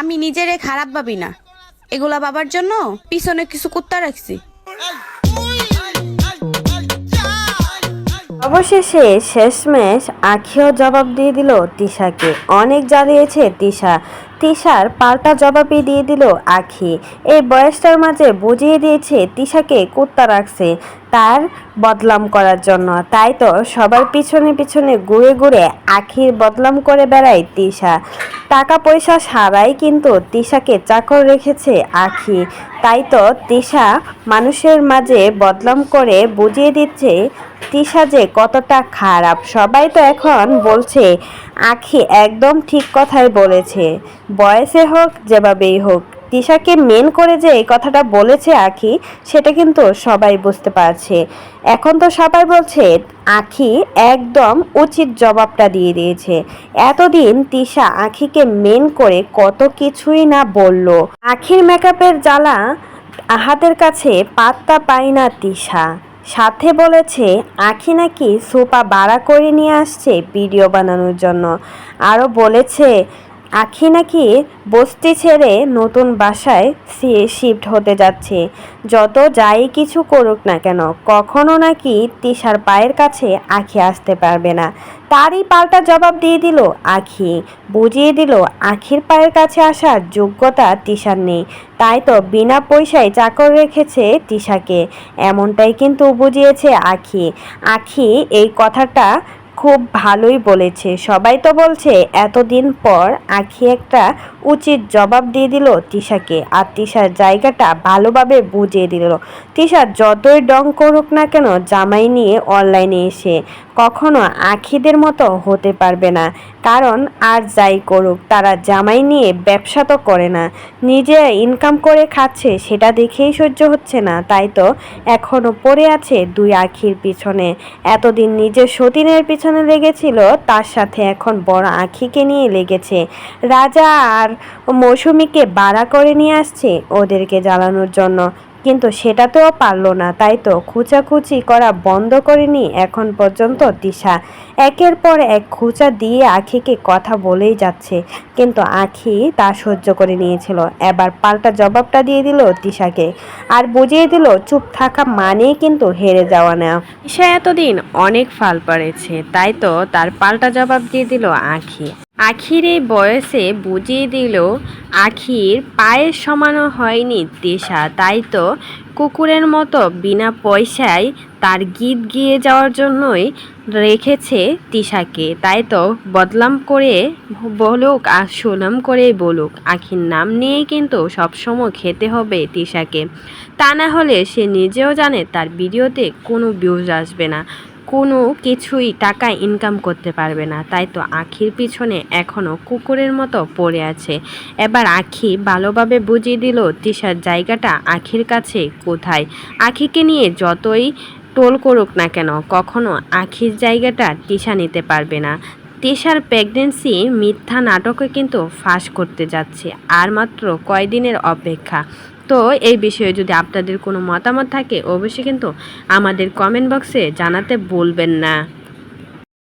আমি নিজেরে খারাপ ভাবি না। এগুলা বাবার জন্য পিছনে কিছু কুত্তা রাখছি। অবশেষে শেষমেশ আখিও জবাব দিয়ে দিল তিশাকে। অনেক জ্বালিয়েছে তিশা। তিশার পাল্টা জবাবই দিয়ে দিল আখি। এই বয়সটার মাঝে বুঝিয়ে দিয়েছে তিশাকে কুত্তা রাখছে তার বদলাম করার জন্য। তাই তো সবার পিছনে পিছনে ঘুরে ঘুরে আখির বদলাম করে বেড়ায় তিশা। টাকা পয়সা সারাই কিন্তু তিশাকে চাকর রেখেছে আখি। তাই তো তিশা মানুষের মাঝে বদলাম করে বুঝিয়ে দিচ্ছে, তিশা যে কতটা খারাপ। সবাই তো এখন বলছে, আখি একদম ঠিক কথাই বলেছে। বয়সে হোক, যেভাবেই হোক। তিশাকে মেন করে যে এই কথাটা বলেছে আখি, সেটা কিন্তু সবাই বুঝতে পারছে। এখন তো সবাই বলছে, আখি একদম উচিত জবাবটা দিয়ে দিয়েছে। এতদিন তিশা আখিকে মেন করে কত কিছুই না বলল। আখির মেকআপের জ্বালা আহাতের কাছে পাত্তা পায় না তিশা সাথে বলেছে, আখি নাকি সোপা বাড়া করে নিয়ে আসছে ভিডিও বানানোর জন্য। আরও বলেছে আখি নাকি বস্তি ছেড়ে নতুন বাসায় সে শিফট হতে যাচ্ছে। যত যাই কিছু করুক না কেন, কখনো নাকি তিশার পায়ের কাছে আখি আসতে পারবে না। তারই পাল্টা জবাব দিয়ে দিল আখি। বুঝিয়ে দিল আখির পায়ের কাছে আসার যোগ্যতা তিশার নেই। তাই তো বিনা পয়সায় চাকর রেখেছে তিশাকে। এমনটাই কিন্তু বুঝিয়েছে আখি। আখি এই কথাটা খুব ভালোই বলেছে। সবাই তো বলছে, এতদিন পর আখি একটা উচিত জবাব দিয়ে দিল তিশাকে। আর তিশার জায়গাটা ভালোভাবে বুঝিয়ে দিল। তিশা যতই ডং করুক না কেন, জামাই নিয়ে অনলাইনে এসে কখনো আখিদের মতো হতে পারবে না। কারণ আর যাই করুক, তারা জামাই নিয়ে ব্যবসা তো করে না। নিজে ইনকাম করে খাচ্ছে, সেটা দেখেই সহ্য হচ্ছে না, তাই তো এখনও পড়ে আছে দুই আখির পিছনে। এতদিন নিজের সতীনের পিছনে লেগেছিল, তার সাথে এখন বড় আখিকে নিয়ে লেগেছে। রাজা আর মৌসুমীকে বাড়া করে নিয়ে আসছে ওদেরকে জ্বালানোর জন্য। কিন্তু সেটা তো পারল না, তাই তো খুচাখুচি করা বন্ধ করেনি এখন পর্যন্ত দিশা। একের পর এক খুচা দিয়ে আখিকে কথা বলেই যাচ্ছে, কিন্তু আখি তা সহ্য করে নিয়েছিল। এবার পাল্টা জবাবটা দিয়ে দিল দিশাকে আর বুঝিয়ে দিল চুপ থাকা মানেই কিন্তু হেরে যাওয়া না। সে এতদিন অনেক ফাল পাড়েছে, তাই তো তার পাল্টা জবাব দিয়ে দিল আখি। আখির এই বয়সে বুঝিয়ে দিল, আখির পায়ের সমানও হয়নি তেষা তাই তো কুকুরের মতো বিনা পয়সায় তার গীত গিয়ে যাওয়ার জন্যই রেখেছে তিশাকে। তাই তো বদলাম করে বলুক আর সুনাম করেই বলুক, আখির নাম নিয়েই কিন্তু সবসময় খেতে হবে তিশাকে। তা না হলে সে নিজেও জানে তার ভিডিওতে কোনো ভিউজ আসবে না। কোনো কিছুই টাকা ইনকাম করতে পারবে না। তাই তো আখির পিছনে এখনও কুকুরের মতো পড়ে আছে। এবার আখি ভালোভাবে বুঝিয়ে দিল, তিশার জায়গাটা আখির কাছে কোথায়? আখিকে নিয়ে যতই টোল করুক না কেন, কখনো আখির জায়গাটা তিশা নিতে পারবে না। তিশার প্রেগনেন্সি মিথ্যা নাটকে কিন্তু ফাঁস করতে যাচ্ছে, আর মাত্র কয়দিনের অপেক্ষা। তো এই বিষয়ে যদি আপনাদের কোনো মতামত থাকে, অবশ্যই কিন্তু আমাদের কমেন্ট বক্সে জানাতে বলবেন না।